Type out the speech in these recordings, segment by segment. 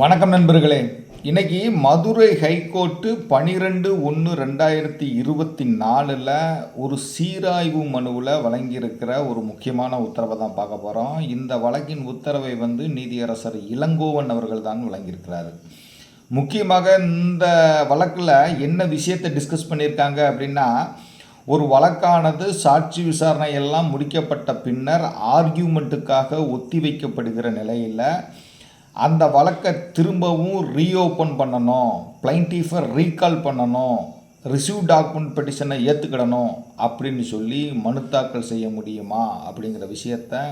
வணக்கம் நண்பர்களே. இன்னைக்கு மதுரை ஹைகோர்ட்டு பனிரெண்டு ஒன்று ரெண்டாயிரத்தி இருபத்தி நாலில் ஒரு சீராய்வு மனுவில் வழங்கியிருக்கிற ஒரு முக்கியமான உத்தரவை தான் பார்க்க போகிறோம் இந்த வழக்கின் உத்தரவை வந்து நீதியரசர் இளங்கோவன் அவர்கள் தான் வழங்கியிருக்கிறாரு. முக்கியமாக இந்த வழக்கில் என்ன விஷயத்தை டிஸ்கஸ் பண்ணியிருக்காங்க அப்படின்னா ஒரு வழக்கானது சாட்சி விசாரணை எல்லாம் முடிக்கப்பட்ட பின்னர் ஆர்கியூமெண்ட்டுக்காக ஒத்தி வைக்கப்படுகிற நிலையில் அந்த வழக்கை திரும்பவும் ரீஓப்பன் பண்ணணும். பிளைன்டிஃபை ரீகால் பண்ணணும். ரிசீவ் டாக்குமெண்ட் பெட்டிஷனை ஏற்றுக்கிடணும் அப்படின்னு சொல்லி மனு தாக்கல் செய்ய முடியுமா அப்படிங்கிற விஷயத்த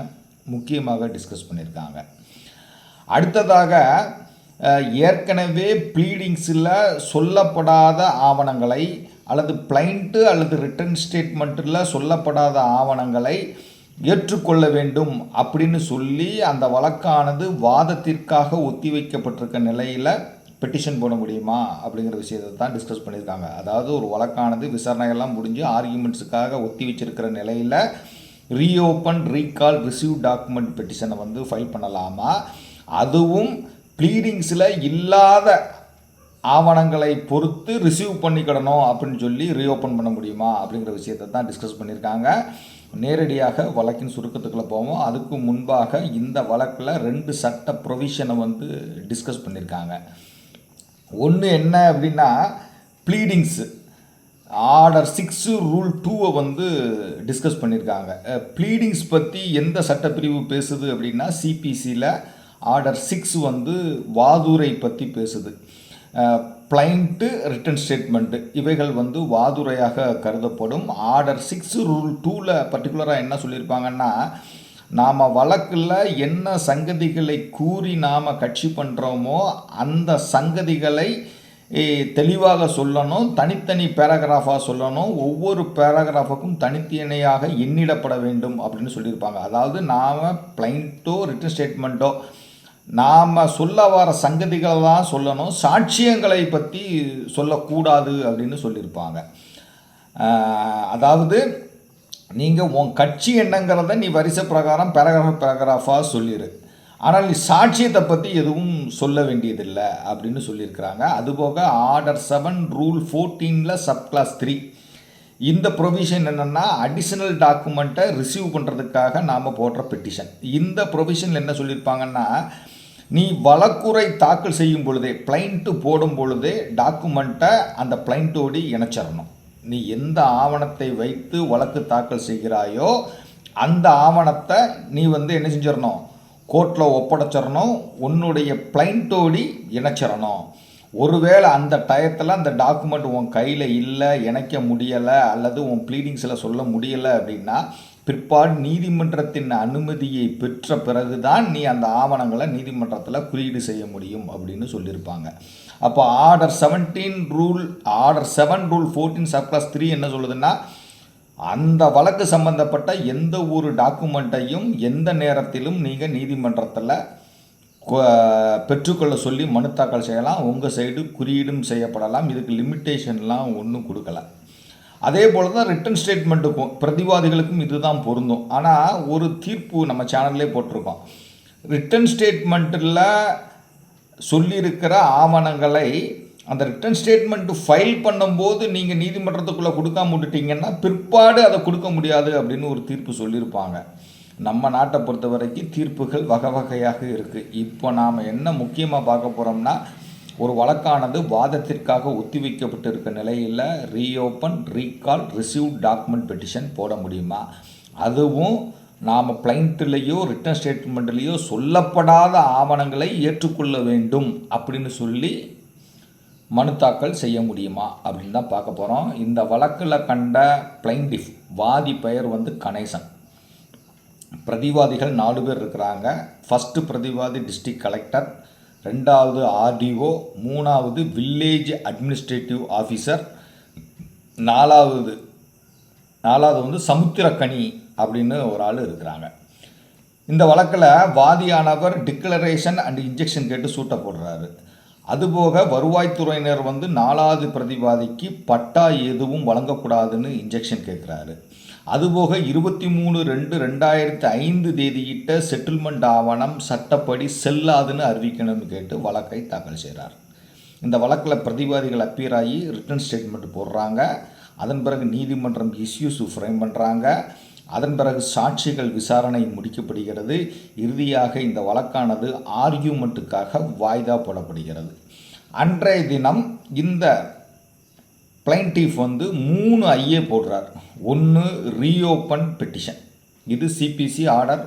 முக்கியமாக டிஸ்கஸ் பண்ணியிருக்காங்க. அடுத்ததாக ஏற்கனவே ப்ளீடிங்ஸில் சொல்லப்படாத ஆவணங்களை அல்லது பிளைண்ட்டு அல்லது ரிட்டன் ஸ்டேட்மெண்ட்டில் சொல்லப்படாத ஆவணங்களை ஏற்றுக்கொள்ள வேண்டும் அப்படின்னு சொல்லி அந்த வழக்கானது வாதத்திற்காக ஒத்திவைக்கப்பட்டிருக்க நிலையில் பெட்டிஷன் போட முடியுமா அப்படிங்கிற விஷயத்தை தான் டிஸ்கஸ் பண்ணியிருக்காங்க. அதாவது ஒரு வழக்கானது விசாரணையெல்லாம் முடிஞ்சு ஆர்கியூமெண்ட்ஸுக்காக ஒத்தி வச்சிருக்கிற நிலையில் ரீஓப்பன் ரீகால் ரிசீவ் டாக்குமெண்ட் பெட்டிஷனை வந்து ஃபைல் பண்ணலாமா? அதுவும் ப்ளீடிங்ஸில் இல்லாத ஆவணங்களை பொறுத்து ரிசீவ் பண்ணிக்கிடணும் அப்படின்னு சொல்லி ரீஓப்பன் பண்ண முடியுமா அப்படிங்கிற விஷயத்தை தான் டிஸ்கஸ் பண்ணியிருக்காங்க. நேரடியாக வழக்கின் சுருக்கத்துக்குள்ளே போவோம். அதுக்கு முன்பாக இந்த வழக்கில் ரெண்டு சட்ட ப்ரொவிஷனை வந்து டிஸ்கஸ் பண்ணியிருக்காங்க ஒன்று என்ன அப்படின்னா ப்ளீடிங்ஸு ஆர்டர் சிக்ஸு ரூல் டூவை வந்து டிஸ்கஸ் பண்ணியிருக்காங்க ப்ளீடிங்ஸ் பற்றி எந்த சட்டப்பிரிவு பேசுது அப்படின்னா சிபிசியில் ஆர்டர் சிக்ஸ் வந்து வாதுரை பற்றி பேசுது. பிளைண்ட்டு ரிட்டன் ஸ்டேட்மெண்ட்டு இவைகள் வந்து வாதுரையாக கருதப்படும். ஆர்டர் சிக்ஸ் ரூல் டூவில் பர்டிகுலராக என்ன சொல்லியிருப்பாங்கன்னா நாம் வழக்கில் என்ன சங்கதிகளை கூறி நாம் கட்சி பண்ணுறோமோ அந்த சங்கதிகளை தெளிவாக சொல்லணும் தனித்தனி பேராகிராஃபாக சொல்லணும். ஒவ்வொரு பேராகிராஃபுக்கும் தனித்தனியாக எண்ணிடப்பட வேண்டும் அப்படின்னு சொல்லியிருப்பாங்க. அதாவது நாம் பிளைண்ட்டோ ரிட்டன் ஸ்டேட்மெண்ட்டோ நாம் சொல்ல வர சங்கதிகளை தான் சொல்லணும். சாட்சியங்களை பற்றி சொல்லக்கூடாது அப்படின்னு சொல்லியிருப்பாங்க. அதாவது நீங்கள் உன் கட்சி என்னங்கிறத நீ வரிசை பிரகாரம் பேராகிராஃப் பேராகிராஃபாக சொல்லிடு ஆனால் நீ சாட்சியத்தை பற்றி எதுவும் சொல்ல வேண்டியதில்லை அப்படின்னு சொல்லியிருக்கிறாங்க. அதுபோக ஆர்டர் செவன் ரூல் ஃபோர்டீனில் சப் கிளாஸ் த்ரீ இந்த ப்ரொவிஷன் என்னென்னா அடிஷனல் டாக்குமெண்ட்டை ரிசீவ் பண்ணுறதுக்காக நாம் போடுற பெட்டிஷன் இந்த ப்ரொவிஷனில் என்ன சொல்லியிருப்பாங்கன்னா நீ வழக்குறை தாக்கல் செய்யும் பொழுதே பிளைண்ட்டு போடும் பொழுதே டாக்குமெண்ட்டை அந்த பிளைண்ட்டோடு இணைச்சிடணும். நீ எந்த ஆவணத்தை வைத்து வழக்கு தாக்கல் செய்கிறாயோ அந்த ஆவணத்தை நீ வந்து என்ன செஞ்சிடணும்? கோர்ட்டில் ஒப்படைச்சிடணும் உன்னுடைய பிளைண்ட்டோடி இணைச்சிடணும். ஒருவேளை அந்த டயத்தில் அந்த டாக்குமெண்ட் உன் கையில் இல்லை இணைக்க முடியலை அல்லது உன் ப்ளீடிங்ஸில் சொல்ல முடியலை அப்படின்னா பிற்பாடு நீதிமன்றத்தின் அனுமதியை பெற்ற பிறகுதான் நீ அந்த ஆவணங்களை நீதிமன்றத்தில் குறியீடு செய்ய முடியும் அப்படின்னு சொல்லியிருப்பாங்க. அப்போ order seventeen rule order seven rule fourteen sub clause three என்ன சொல்லுதுன்னா அந்த வழக்கு சம்பந்தப்பட்ட எந்த ஒரு டாக்குமெண்ட்டையும் எந்த நேரத்திலும் நீங்கள் நீதிமன்றத்தில் பெற்றுக்கொள்ள சொல்லி மனு தாக்கல் செய்யலாம். உங்கள் சைடு குறியீடும் செய்யப்படலாம். இதுக்கு லிமிட்டேஷன்லாம் ஒன்றும் கொடுக்கல. அதே போல் தான் ரிட்டன் ஸ்டேட்மெண்ட்டுக்கும் பிரதிவாதிகளுக்கும் இதுதான் பொருந்தும். ஆனால் ஒரு தீர்ப்பு நம்ம சேனல்லே போட்டிருக்கோம். ரிட்டன் ஸ்டேட்மெண்ட்டில் சொல்லியிருக்கிற ஆவணங்களை அந்த ரிட்டன் ஸ்டேட்மெண்ட்டு ஃபைல் பண்ணும்போது நீங்கள் நீதிமன்றத்துக்குள்ளே கொடுக்காம விட்டுட்டிங்கன்னா பிற்பாடு அதை கொடுக்க முடியாது அப்படின்னு ஒரு தீர்ப்பு சொல்லியிருப்பாங்க. நம்ம நாட்டை பொறுத்த வரைக்கும் தீர்ப்புகள் வகை வகையாக இருக்குது இப்போ நாம் என்ன முக்கியமாக பார்க்க போகிறோம்னா ஒரு வழக்கானது வாதத்திற்காக ஒத்திவைக்கப்பட்டிருக்க நிலையில் reopen recall receive document petition போட முடியுமா? அதுவும் நாம் பிளைண்ட்லேயோ ரிட்டன் ஸ்டேட்மெண்ட்லேயோ சொல்லப்படாத ஆவணங்களை ஏற்றுக்கொள்ள வேண்டும் அப்படின்னு சொல்லி மனு தாக்கல் செய்ய முடியுமா அப்படின்னு தான் பார்க்க போகிறோம் இந்த வழக்கில் கண்ட பிளைண்டிஃப் வாதி பெயர் வந்து கணேசன். பிரதிவாதிகள் நாலு பேர் இருக்கிறாங்க. ஃபஸ்ட்டு பிரதிவாதி டிஸ்ட்ரிக்ட் கலெக்டர் ரெண்டாவது ஆர்டிஓ மூணாவது வில்லேஜ் அட்மினிஸ்ட்ரேட்டிவ் ஆஃபீஸர் நாலாவது நாலாவது வந்து சமுத்திரக்கனி அப்படின்னு ஒரு ஆள் இருக்கிறாங்க. இந்த வழக்கில் வாதியானவர் டிக்ளரேஷன் அண்ட் இன்ஜெக்ஷன் கேட்டு சூட்ட போடுறாரு. அதுபோக வருவாய்த்துறையினர் வந்து நாலாவது பிரதிவாதிக்கு பட்டா எதுவும் வழங்கக்கூடாதுன்னு இன்ஜெக்ஷன் கேட்குறாரு அதுபோக இருபத்தி மூணு ரெண்டு ரெண்டாயிரத்தி ஐந்து தேதியிட்ட செட்டில்மெண்ட் ஆவணம் சட்டப்படி செல்லாதுன்னு அறிவிக்கணும்னு கேட்டு வழக்கை தாக்கல் செய்கிறார். இந்த வழக்கில் பிரதிவாதிகள் அப்பியராகி ஆகி ரிட்டன் ஸ்டேட்மெண்ட் போடுறாங்க. அதன் பிறகு நீதிமன்றம் இஷ்யூஸ் ஃப்ரேம் பண்ணுறாங்க அதன் பிறகு சாட்சிகள் விசாரணை முடிக்கப்படுகிறது. இறுதியாக இந்த வழக்கானது ஆர்கியூமெண்ட்டுக்காக வாய்தா போடப்படுகிறது. அன்றைய தினம் இந்த பிளைன்டிஃப் வந்து மூணு ஐஏ போடுறார். ஒன்று ரீஓப்பன் பெட்டிஷன் இது CPC order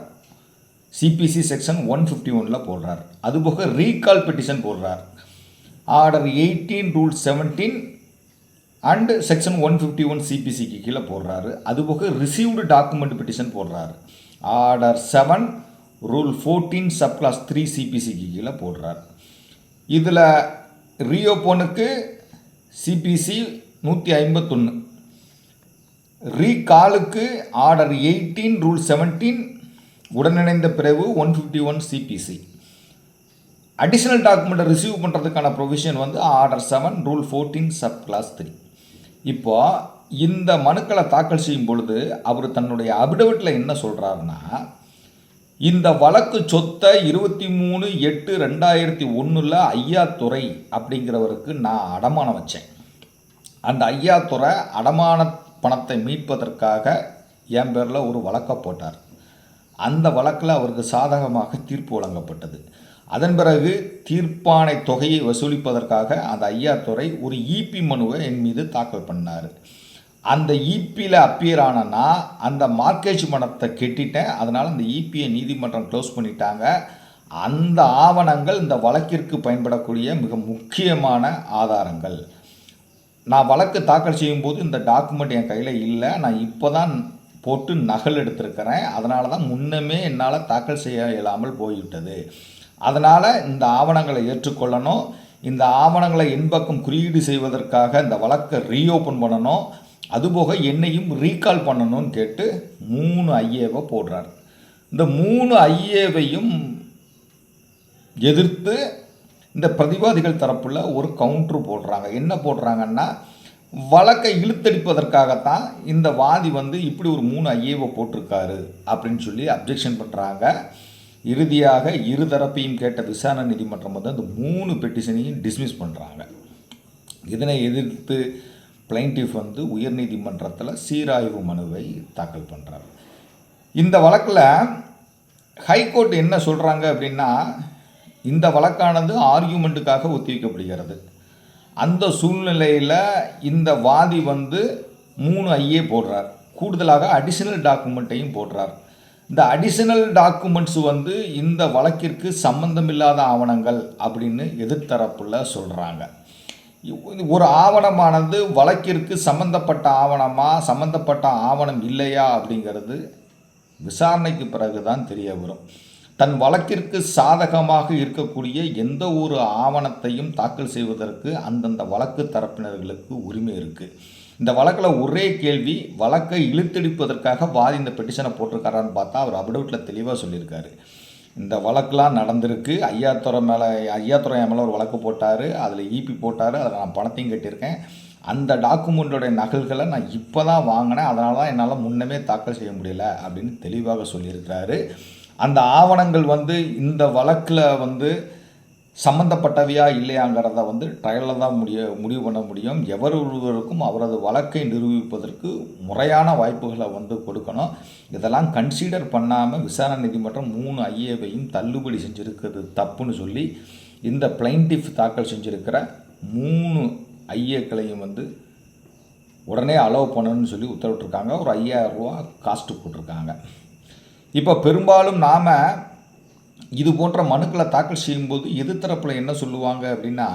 CPC section one fifty ஒனில் போடுறார். அதுபோக ரீகால் பெட்டிஷன் போடுறார். Order eighteen rule seventeen and section one fifty one சிபிசிக்கு கீழே போடுறாரு. அதுபோக ரிசீவ்டு டாக்குமெண்ட் பெட்டிஷன் போடுறாரு. Order seven rule fourteen sub clause three சிபிசிக்கு கீழே போடுறாரு. இதில் ரியோபோனுக்கு சிபிசி நூற்றி ஐம்பத்தொன்று ரீகாலுக்கு ஆர்டர் எயிட்டீன் ரூல் செவன்டீன் உடனிணைந்த பிறகு one fifty one CPC additional டாக்குமெண்ட்டை ரிசீவ் பண்ணுறதுக்கான ப்ரொவிஷன் வந்து order seven rule fourteen sub clause three இப்போ இந்த மனுக்களை தாக்கல் செய்யும் பொழுது அவர் தன்னுடைய அபிடவிட்டில் என்ன சொல்கிறாருன்னா இந்த வழக்கு சொத்தை இருபத்தி மூணு எட்டு ரெண்டாயிரத்தி ஒன்றில் ஐயாத்துறை அப்படிங்கிறவருக்கு நான் அடமானம் வச்சேன். அந்த ஐயாத்துறை அடமான பணத்தை மீட்பதற்காக என் பேரில் ஒரு வழக்கை போட்டார். அந்த வழக்கில் அவருக்கு சாதகமாக தீர்ப்பு வழங்கப்பட்டது. அதன் பிறகு தீர்ப்பானை தொகையை வசூலிப்பதற்காக அந்த ஐயாத்துறை ஒரு ஈபி மனுவை என் மீது தாக்கல் பண்ணார். அந்த ஈபியில் அப்பியர் ஆனனா அந்த மார்க்கேஜ் பணத்தை கெட்டிட்டேன். அதனால் அந்த இபியை நீதிமன்றம் க்ளோஸ் பண்ணிட்டாங்க. அந்த ஆவணங்கள் இந்த வழக்கிற்கு பயன்படக்கூடிய மிக முக்கியமான ஆதாரங்கள். நான் வழக்கு தாக்கல் செய்யும்போது இந்த டாக்குமெண்ட் என் கையில் இல்லை. நான் இப்போ தான் போட்டு நகல் எடுத்திருக்கிறேன். அதனால தான் முன்னமே என்னால் தாக்கல் செய்ய இயலாமல் போய்விட்டது. அதனால் இந்த ஆவணங்களை ஏற்றுக்கொள்ளணும். இந்த ஆவணங்களை என்பக்கம் குறியீடு செய்வதற்காக இந்த வழக்கை ரீஓப்பன் பண்ணணும். அதுபோக என்னையும் ரீகால் பண்ணணும்னு கேட்டு மூணு ஐஏவை போடுறார். இந்த மூணு ஐஏவையும் எதிர்த்து இந்த பிரதிவாதிகள் தரப்பில் ஒரு கவுண்ட்ரு போடுறாங்க. என்ன போடுறாங்கன்னா வழக்கை இழுத்தடிப்பதற்காகத்தான் இந்த வாதி வந்து இப்படி ஒரு மூணு ஐஏவை போட்டிருக்காரு அப்படின்னு சொல்லி அப்ஜெக்ஷன் பண்ணுறாங்க இறுதியாக இருதரப்பையும் கேட்ட விசாரணை நீதிமன்றம் வந்து அந்த மூணு பெட்டிஷனையும் டிஸ்மிஸ் பண்ணுறாங்க இதனை எதிர்த்து பிளைண்டிஃப் வந்து உயர்நீதிமன்றத்தில் சீராய்வு மனுவை தாக்கல் பண்ணுறாரு இந்த வழக்கில் ஹைகோர்ட் என்ன சொல்கிறாங்க அப்படின்னா இந்த வழக்கானது ஆர்கியூமெண்ட்டுக்காக ஒத்திவைக்கப்படுகிறது அந்த சூழ்நிலையில் இந்த வாதி வந்து மூணு ஐயே போடுறார். கூடுதலாக அடிஷனல் டாக்குமெண்ட்டையும் போடுறார். இந்த அடிஷனல் டாக்குமெண்ட்ஸ் வந்து இந்த வழக்கிற்கு சம்பந்தமில்லாத ஆவணங்கள் அப்படின்னு எதிர்த்தரப்பில் சொல்கிறாங்க ஒரு ஆவணமானது வழக்கிற்கு சம்பந்தப்பட்ட ஆவணமா சம்பந்தப்பட்ட ஆவணம் இல்லையா அப்படிங்கிறது விசாரணைக்கு பிறகு தான் தெரிய வரும். தன் வழக்கிற்கு சாதகமாக இருக்கக்கூடிய எந்த ஒரு ஆவணத்தையும் தாக்கல் செய்வதற்கு அந்தந்த வழக்கு தரப்பினர்களுக்கு உரிமை இருக்குது இந்த வழக்கில் ஒரே கேள்வி வழக்கை இழுத்தடிப்பதற்காக வாதி இந்த பெட்டிஷனை போட்டிருக்காரான்னு பார்த்தா அவர் அப்டவுட்டில் தெளிவாக சொல்லியிருக்காரு. இந்த வழக்கெலாம் நடந்திருக்கு. ஐயாத்துறை மேலே ஐயாத்துறை மேலே ஒரு வழக்கு போட்டார். அதில் ஈபி போட்டார். அதில் நான் பணத்தையும் கட்டியிருக்கேன். அந்த டாக்குமெண்ட்டோடைய நகல்களை நான் இப்போ தான் வாங்கினேன். அதனால தான் என்னால் முன்னமே தாக்கல் செய்ய முடியல அப்படின்னு தெளிவாக சொல்லியிருக்கிறாரு. அந்த ஆவணங்கள் வந்து இந்த வழக்கில் வந்து சம்மந்தப்பட்டவையா இல்லையாங்கிறத வந்து ட்ரையலில் தான் முடிய முடிவு பண்ண முடியும். எவர் ஒருவருக்கும் அவரது வழக்கை நிரூபிப்பதற்கு முறையான வாய்ப்புகளை வந்து கொடுக்கணும். இதெல்லாம் கன்சிடர் பண்ணாமல் விசாரணை நீதிமன்றம் மூணு ஐஏவையும் தள்ளுபடி செஞ்சுருக்கிறது தப்புன்னு சொல்லி இந்த பிளைண்டிஃப் தாக்கல் செஞ்சுருக்கிற மூணு ஐஏக்களையும் வந்து உடனே அலோவ் பண்ணணும்னு சொல்லி உத்தரவிட்டிருக்காங்க. ஒரு ஐயாயிரம் ரூபா காஸ்ட்டு போட்டிருக்காங்க. இப்போ பெரும்பாலும் நாம் இது போன்ற மனுக்களை தாக்கல் செய்யும்போது எதிர்த்தரப்பில் என்ன சொல்லுவாங்க அப்படின்னா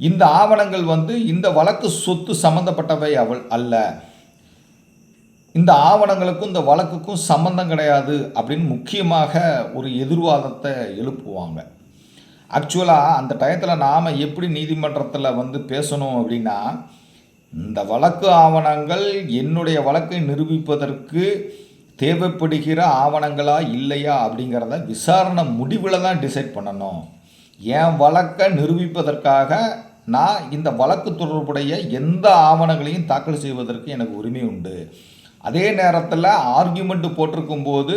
இந்த ஆவணங்கள் வந்து இந்த வழக்கு சொத்து சம்மந்தப்பட்டவை அவள் அல்ல. இந்த ஆவணங்களுக்கும் இந்த வழக்குக்கும் சம்மந்தம் கிடையாது அப்படின்னு முக்கியமாக ஒரு எதிர்வாதத்தை எழுப்புவாங்க. ஆக்சுவலாக அந்த டயத்தில் நாம் எப்படி நீதிமன்றத்தில் வந்து பேசணும் அப்படின்னா இந்த வழக்கு ஆவணங்கள் என்னுடைய வழக்கை நிரூபிப்பதற்கு தேவைப்படுகிற ஆவணங்களா இல்லையா அப்படிங்கிறத விசாரணை முடிவில் தான் டிசைட் பண்ணணும். என் வழக்கை நிரூபிப்பதற்காக நான் இந்த வழக்கு தொடர்புடைய எந்த ஆவணங்களையும் தாக்கல் செய்வதற்கு எனக்கு உரிமை உண்டு. அதே நேரத்தில் ஆர்கியூமெண்ட் போட்டிருக்கும் போது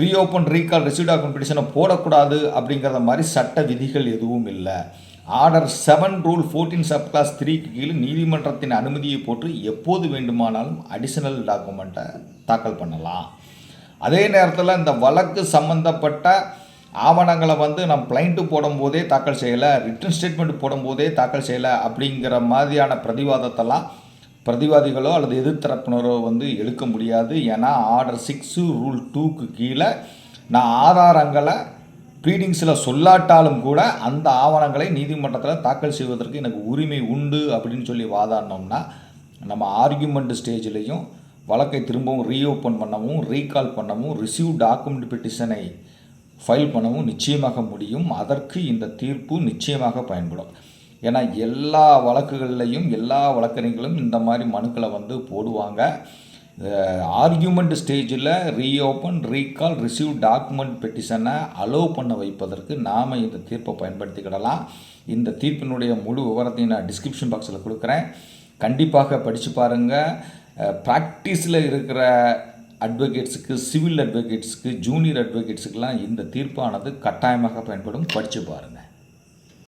ரீஓப்பன் ரீகால் ரெசிடா டாக்குமெண்ட் போடக்கூடாது அப்படிங்கிறத மாதிரி சட்ட விதிகள் எதுவும் இல்லை. Order seven rule fourteen sub clause த்ரீக்கு கீழ் நீதிமன்றத்தின் அனுமதியை போட்டு எப்போது வேண்டுமானாலும் அடிஷனல் டாக்குமெண்ட்டை தாக்கல் பண்ணலாம். அதே நேரத்தில் இந்த வழக்கு சம்பந்தப்பட்ட ஆவணங்களை வந்து நம்ம பிளைண்ட்டு போடும்போதே தாக்கல் செய்யலை ரிட்டன் ஸ்டேட்மெண்ட் போடும்போதே தாக்கல் செய்யலை அப்படிங்கிற மாதிரியான பிரதிவாதத்தெல்லாம் பிரதிவாதிகளோ அல்லது எதிர்த்தரப்பினரோ வந்து எடுக்க முடியாது. ஏன்னா ஆர்டர் சிக்ஸு ரூல் டூக்கு கீழே நான் ஆதாரங்களை ப்ரீடிங்ஸில் சொல்லாட்டாலும் கூட அந்த ஆவணங்களை நீதிமன்றத்தில் தாக்கல் செய்வதற்கு எனக்கு உரிமை உண்டு அப்படின்னு சொல்லி வாதாடினோம்னா நம்ம ஆர்கியூமெண்ட் ஸ்டேஜ்லேயும் வழக்கை திரும்பவும் ரீஓப்பன் பண்ணவும் ரீகால் பண்ணவும் ரிசீவ் டாக்குமெண்ட் பெட்டிஷனை ஃபைல் பண்ணவும் நிச்சயமாக முடியும். அதற்கு இந்த தீர்ப்பு நிச்சயமாக பயன்படும். ஏன்னா எல்லா வழக்குகள்லையும் எல்லா வழக்கறிஞர்களும் இந்த மாதிரி மனுக்களை வந்து போடுவாங்க. ஆர்கியூமெண்ட் ஸ்டேஜில் ரீஓப்பன் ரீகால் ரிசீவ் டாக்குமெண்ட் பெட்டிஷனை அலோவ் பண்ண வைப்பதற்கு நாம் இந்த தீர்ப்பை பயன்படுத்திக்கிடலாம். இந்த தீர்ப்பினுடைய முழு விவரத்தையும் நான் டிஸ்கிரிப்ஷன் பாக்ஸில் கொடுக்குறேன். கண்டிப்பாக படித்து பாருங்கள் ப்ராக்டிஸில் இருக்கிற அட்வொகேட்ஸுக்கு சிவில் அட்வொகேட்ஸுக்கு ஜூனியர் அட்வொகேட்ஸுக்கெலாம் இந்த தீர்ப்பானது கட்டாயமாக பயன்படும். படித்து பாருங்கள்